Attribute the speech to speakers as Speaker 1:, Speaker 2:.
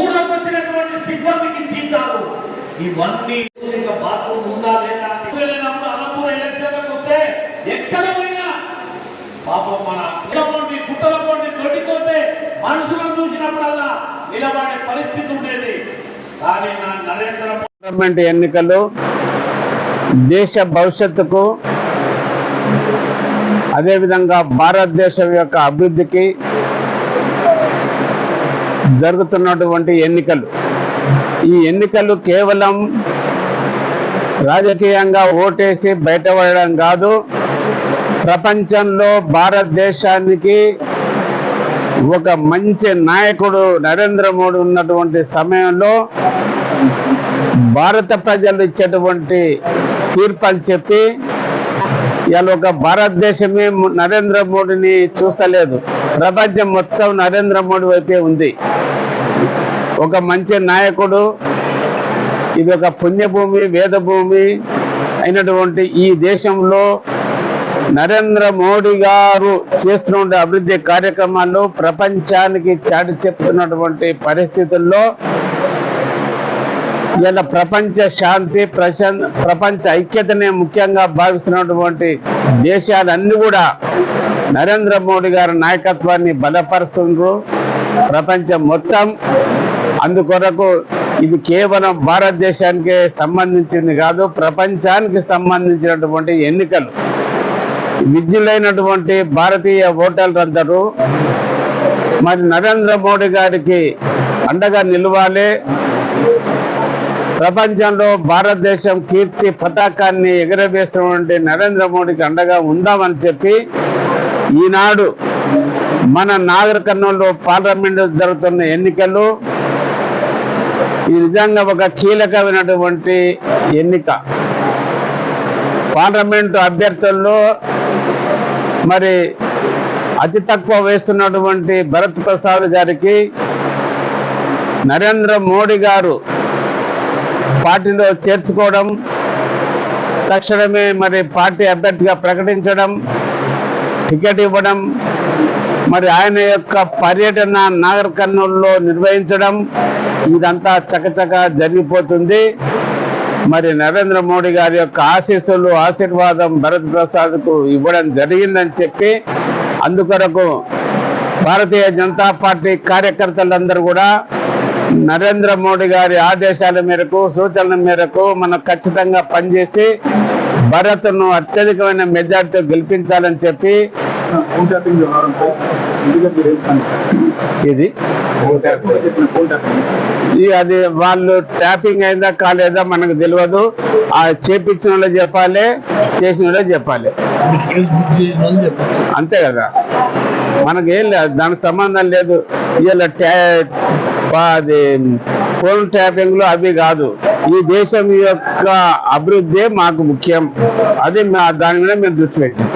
Speaker 1: ఊర్లోకి వచ్చినటువంటి సిబ్బందికి జీతాలు. ఇవన్నీ బాత్రూమ్ ఉందా ఎక్కడ పోయినా పాపం మన చూసినప్పుడల్లా నిలబడే పరిస్థితి ఉండేది. కానీ నా నరేంద్ర
Speaker 2: గవర్నమెంట్ ఎన్నికలు దేశ భవిష్యత్తుకు అదేవిధంగా భారతదేశం యొక్క అభివృద్ధికి జరుగుతున్నటువంటి ఎన్నికలు. ఈ ఎన్నికలు కేవలం రాజకీయంగా ఓటేసి బయటపడడం కాదు ప్రపంచంలో భారతదేశానికి ఒక మంచి నాయకుడు నరేంద్ర మోడీ ఉన్నటువంటి సమయంలో భారత ప్రజలు ఇచ్చేటువంటి తీర్పులు చెప్పి ఇవాళ ఒక భారతదేశమే నరేంద్ర మోడీని చూస్తలేదు. ప్రపంచం మొత్తం నరేంద్ర మోడీ వైపే ఉంది. ఒక మంచి నాయకుడు ఇది ఒక పుణ్యభూమి వేదభూమి అయినటువంటి ఈ దేశంలో నరేంద్ర మోడీ గారు చేస్తున్న అభివృద్ధి కార్యక్రమాలు ప్రపంచానికి చాటి చెప్తున్నటువంటి పరిస్థితుల్లో ఇలా ప్రపంచ శాంతి ప్రశాంత ప్రపంచ ఐక్యతనే ముఖ్యంగా భావిస్తున్నటువంటి దేశాలన్నీ కూడా నరేంద్ర మోడీ గారి నాయకత్వాన్ని బలపరుస్తుండ్రు. ప్రపంచం మొత్తం అందుకొరకు ఇది కేవలం భారతదేశానికే సంబంధించింది కాదు ప్రపంచానికి సంబంధించినటువంటి ఎన్నికలు. విద్యులైనటువంటి భారతీయ ఓటర్లందరూ మరి నరేంద్ర మోడీ గారికి అండగా నిలవాలి. ప్రపంచంలో భారతదేశం కీర్తి పతాకాన్ని ఎగరవేస్తున్నటువంటి నరేంద్ర మోడీకి అండగా ఉందామని చెప్పి ఈనాడు మన నాగర్ పార్లమెంటు జరుగుతున్న ఎన్నికలు ఈ నిజంగా ఒక కీలకమైనటువంటి ఎన్నిక. పార్లమెంటు అభ్యర్థుల్లో మరి అతి తక్కువ వేస్తున్నటువంటి భరత్ ప్రసాద్ గారికి నరేంద్ర మోడీ గారు పార్టీలో చేర్చుకోవడం తక్షణమే మరి పార్టీ అభ్యర్థిగా ప్రకటించడం టికెట్ ఇవ్వడం మరి ఆయన యొక్క పర్యటన నాగర్ కర్నూలులో నిర్వహించడం ఇదంతా చకచక జరిగిపోతుంది. మరి నరేంద్ర మోడీ గారి యొక్క ఆశీస్సులు ఆశీర్వాదం భరత్ ప్రసాద్కు ఇవ్వడం జరిగిందని చెప్పి అందుకొరకు భారతీయ జనతా పార్టీ కార్యకర్తలందరూ కూడా నరేంద్ర మోడీ గారి ఆదేశాల మేరకు సూచనల మేరకు మనం ఖచ్చితంగా పనిచేసి భరత్ను అత్యధికమైన మెజార్టీతో గెలిపించాలని చెప్పి ఇది? అది వాళ్ళు ట్యాపింగ్ అయిందా కాలేదా మనకు తెలియదు ఆ చేపించిన వాళ్ళే చెప్పాలి చేసిన వాళ్ళే చెప్పాలి. అంతే కదా? మనకేం లేదు దానికి సంబంధం లేదు. ఇలా ట్యా అది ఫోన్ ట్యాపింగ్లు అవి కాదు. ఈ దేశం యొక్క అభివృద్ధి మాకు ముఖ్యం. అది మా దాని మీద మేము దృష్టి పెట్టాం